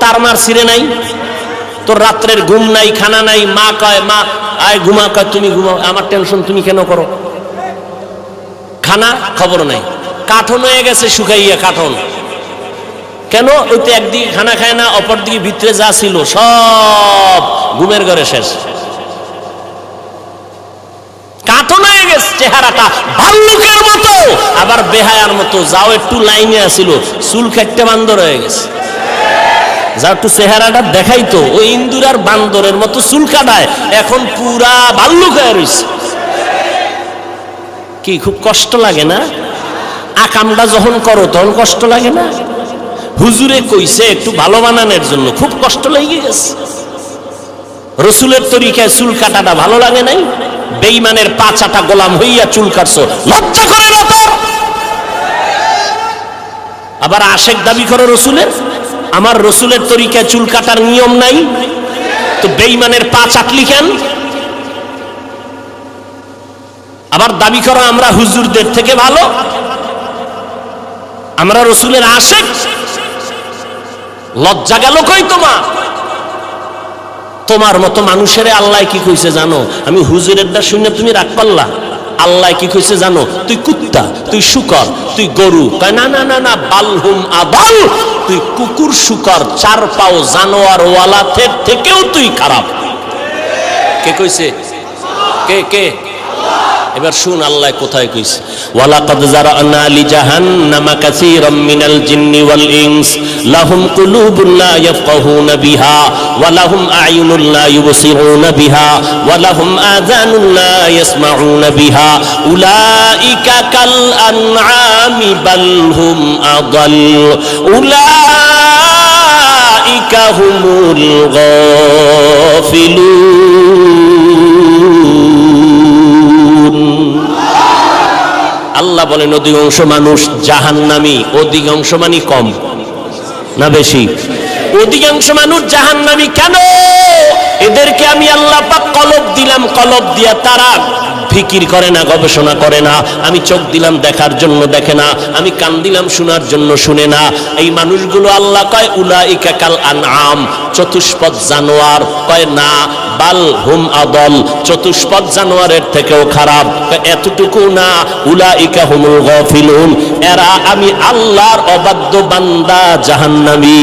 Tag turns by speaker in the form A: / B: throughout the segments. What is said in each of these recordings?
A: তার মার ছিঁড়ে নাই। তোর রাত্রের ঘুম নাই, খানা নাই, মা কয়, মা, আয় ঘুমা, কয়, তুমি ঘুমাও, আমার টেনশন তুমি কেন করো? খানা, খবর নাই। কাঠন হয়ে গেছে, শুকাইয়া কাঠন। কেন? ওই তো একদিকে খানা খায় না অপর দিকে ভিতরে যা ছিল, সব ঘুমের ঘরে শেষ। কাঠন হয়ে গেছে, চেহারাটা ভাল্লুকের মতো, আবার বেহায়ার মতো, যাও একটু লাইনে আসিল, চুল খাটতে বান্দর হয়ে গেছে। যা একটু চেহারাটা দেখাইতো ওই ইন্দুর আর বান্দরের মতো চুল কাটায় এখন পুরা ভাল্লুক হয়ে রয়েছে কি, খুব কষ্ট লাগে না? আকামটা যখন করো, তখন কষ্ট লাগে না? হুজুরে কইছে, একটু ভালো বানানোর জন্য। খুব কষ্ট লেগে গেছে। রসুলের তরিকায় চুল কাটাটা ভালো লাগে নাই? বেইমানের পাচাটা গোলাম হইয়া চুল কাটছো লজ্জা করে না আবার আশেক দাবি করে রসুলের? আমার রসুলের তরিকায় চুল কাটার নিয়ম নাই? তো বেইমানের পা চাটলি কেন? আবার দাবি করো, আমরা হুজুরদের থেকে ভালো? আমরা রসুলের আশেক? লজ্জা গেল কই তোমার? তোমার মতো মানুষের আল্লাহ কি কইছে জানো? আমি হুজুরেরটা শুনে তুমি রাগ পাল্লা আল্লাহ কি কইছে জানো? তুই কুত্তা, তুই শুকর, তুই গরু। কয়, না না না না বালহুম আবাল। তুই কুকুর, শুকর, চার পাও জানোয়ার ওয়ালাথের থেকেও তুই খারাপ। কে কইছে? কে কে? এবার শুন, আল্লাহ কোথায় কইছে? ওয়ালাকাদ জারানা লি জাহান্নামা কাসীরাম মিনাল জিন্নি ওয়াল ইনস, লাহুম কুলুবুন লা ইয়াফকাহুনা বিহা, ওয়া লাহুম আ'য়ুনুন লা ইউবসিরুনা বিহা, ওয়া লাহুম আযানুন লা ইয়াসমাউনা বিহা, উলাইকা কাল আনআমি বাল হুম আদাল, উলাইকা হুমুল গাফিলুন। আল্লাহ বলেন, অধিকাংশ মানুষ জাহান্নামি, অধিকাংশ মানে কম। না বেশি? অধিকাংশ মানুষ জাহান্নামি কেন? এদেরকে আমি আল্লাহ পাক কলব দিলাম, কলব দিয়া তারা ফিকির করে না, গবেষণা করে না। আমি চোখ দিলাম দেখার জন্য দেখে না, আমি কান দিলাম শোনার জন্য শুনে না। এই মানুষগুলো আল্লাহ কয় উলা ইকাকাল আনআম। চতুষ্পদ জানোয়ার কয়, না, বাল হুম আদল। চতুষ্পদ জানোয়ারের থেকেও খারাপ। এতটুকু না উলা ইকা হুমুল গফিলুন। এরা আমি আল্লাহর অবাধ্য বান্দা জাহান্নামী।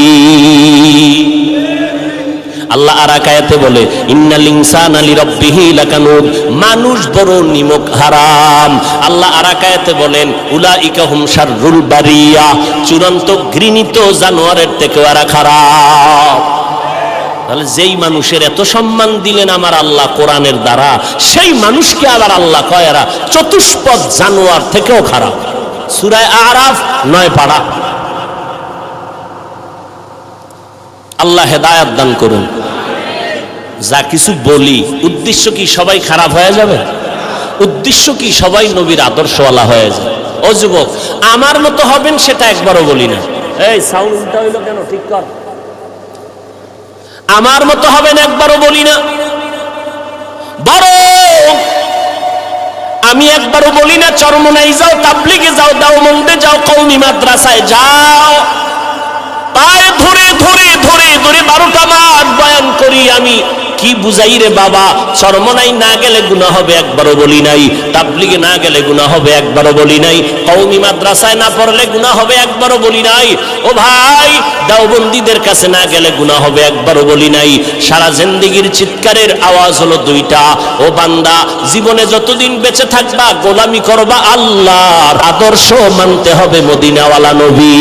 A: আল্লাহ আর আকায়াতে বলে, ইন্নাল ইনসানা লিরাব্বিহি লাকানুদ মানুষ বড় নিমক হারাম। আল্লাহ আর আকায়াতে বলেন, উলাইকা হুম শাররুল বারিয়া। চূড়ান্ত ঘৃণিত জানোয়ারের থেকে এরা খারাপ। তাহলে যেই মানুষের এত সম্মান দিলেন আমার আল্লাহ কোরআনের দ্বারা, সেই মানুষকে আবার আল্লাহ কয় এরা, চতুষ্পদ জানোয়ার থেকেও খারাপ। সুরায় আরাফ নয় পাড়া। আল্লাহ হেদায়াত দান করুন। যা কিছু বলি, উদ্দেশ্য কি সবাই খারাপ হয়ে যাবে? উদ্দেশ্য কি সবাই নবীর আদর্শওয়ালা হয়ে যায় ও যুবক, আমার মতো হবেন সেটা একবারও বলি না। এই সাউন্ড উল্টা হইল কেন? ঠিক কর। আমার মতো হবেন একবারও বলি না। বড় আমি একবারও বলি না, চরমনাই যাও, তাবলিগে যাও, দাওমন্দে যাও কৌমি মাদ্রাসায় যাও। পায়ে ধরে ধরে ধরে ধরে বারোটা মাস বয়ান করি আমি। কি বুঝাই রে বাবা? চরমনাই না গেলে গুণা হবে, একবারও বলি নাই। তাবলিগে না গেলে গুণা হবে, একবারও বলি নাই। কৌমি মাদ্রাসায় না পড়লে গুণা হবে, একবারও বলি নাই। ও ভাই, দাওবন্দীদের কাছে না গেলে গুণা হবে, একবারও বলি নাই। সারা জিন্দিগির চিৎকারের আওয়াজ হলো দুইটা। ও বান্দা, জীবনে যতদিন বেঁচে থাকবা, গোলামি করবা, আল্লাহর আদর্শ মানতে হবে মদিনাওয়ালা নবী।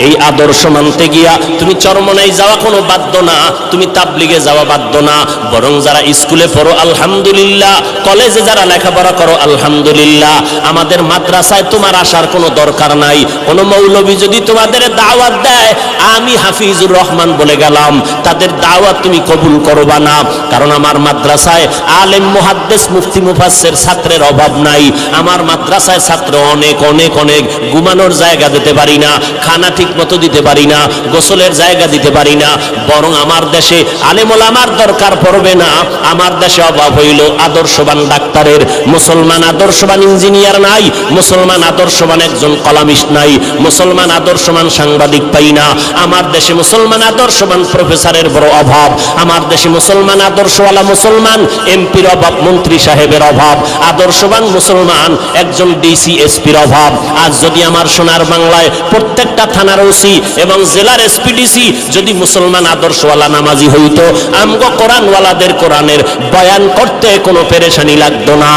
A: এই আদর্শ মানতে গিয়া তুমি চরমনাই যাওয়া কোনো বাধ্য না, তুমি তাবলিগে যাওয়া বাধ্য না। বরং যারা স্কুলে পড়ো, আলহামদুলিল্লাহ। কলেজে যারা লেখাপড়া করো, আলহামদুলিল্লাহ। আমাদের মাদ্রাসায় তোমার আসার কোনো দরকার নাই। কোনো মৌলবী যদি তোমাদের দাওয়াত দেয়, আমি হাফিজুর রহমান বলে গেলাম, তাদের দাওয়াত তুমি কবুল করবা না। কারণ আমার মাদ্রাসায় আলেম, মুহাদ্দেস, মুফতি, মুফাসসের ছাত্রের অভাব নাই। আমার মাদ্রাসায় ছাত্র অনেক অনেক অনেক। ঘুমানোর জায়গা দিতে পারি না। খানা ঠিক মতো দিতে পারি না, গোসলের জায়গা দিতে পারি না, বরং আমার দেশে আলেমুল আমার দরকার পড়বে না। আমার দেশে অভাব হইল আদর্শবান ডাক্তারের, মুসলমান আদর্শবান ইঞ্জিনিয়ার নাই, মুসলমান আদর্শবান একজন কলামিস্ট নাই, মুসলমান আদর্শবান সাংবাদিক পাই না। আমার দেশে মুসলমান আদর্শবান প্রফেসরের বড় অভাব, আমার দেশে মুসলমান আদর্শওয়ালা মুসলমান, এমপির অভাব, মন্ত্রী সাহেবের অভাব, আদর্শবান মুসলমান একজন ডিসি, এসপির অভাব। আজ যদি আমার সোনার বাংলায় প্রত্যেকটা থানার ওসি এবং জেলার এসপিডিসি যদি মুসলমান আদর্শওয়ালা নামাজি হইতো, আমগো কোরআনওয়ালাদের কোরআনের বয়ান করতে কোনো পেরেশানি লাগতো না।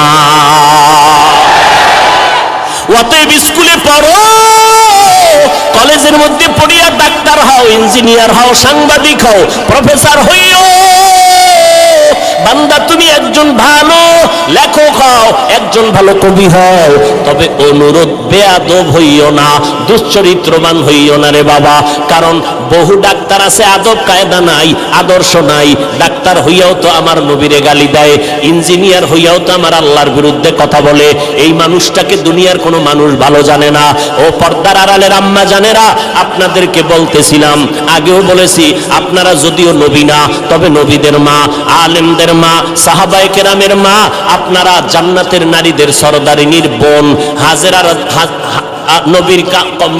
A: অতএব স্কুলে পড়ো, কলেজের মধ্যে পড়িয়া ডাক্তার হও, ইঞ্জিনিয়ার হও, সাংবাদিক হও, প্রফেসর হইও। বান্দা, তুমি একজন ভালো লেখক হও, একজন ভালো কবি হও। তবে অনুরোধ, বেয়াদব হইও না, দুশ্চরিত্রবান হইও না রে বাবা। কারণ বহু ডাক্তার আছে, আদব কায়দা নাই, আদর্শ নাই। ডাক্তার হইয়াও তো আমার নবীরে গালি দেয়, ইঞ্জিনিয়ার হইয়াও তো আমার আল্লাহর বিরুদ্ধে কথা বলে। এই মানুষটাকে দুনিয়ার কোনো মানুষ ভালো জানে না। ও পর্দার আড়ালের আম্মা জানেরা, আপনাদেরকে বলতেছিলাম, আগেও বলেছি, আপনারা যদিও নবী না, তবে নবীদের মা, আলেমদের মা, সাহাবায়ে কেরামের মা, আপনারা জান্নাতের নারীদের সরদারিনীর বোন, হাজেরার নবীর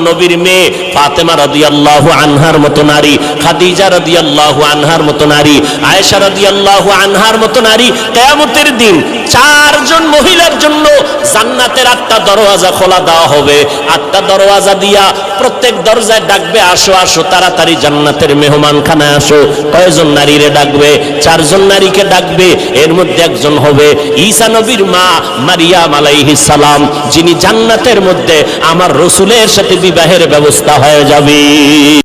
A: নবীর মেয়ে ফাতেমা রাদিয়াল্লাহু আনহার মতো নারী, খাদিজা রাদিয়াল্লাহু আনহার মতো নারী, আয়েশা রাদিয়াল্লাহু আনহার মতো নারী। কিয়ামতের দিন চারজন মহিলার জন্য জান্নাতের আটটা দরওয়াজা খোলা দেওয়া হবে। আটটা দরওয়াজা দিয়া প্রত্যেক দরজায় ডাকবে, আসো আসো, তাড়াতাড়ি জান্নাতের মেহমান খানায় আসো। কয়জন নারীরে ডাকবে? চারজন নারীকে ডাকবে, এর মধ্যে একজন হবে ঈসা নবীর মা মারিয়াম আলাইহিস সালাম, যিনি জান্নাতের মধ্যে আমার রসুলের সাথে বিবাহের ব্যবস্থা হয়ে যাবে।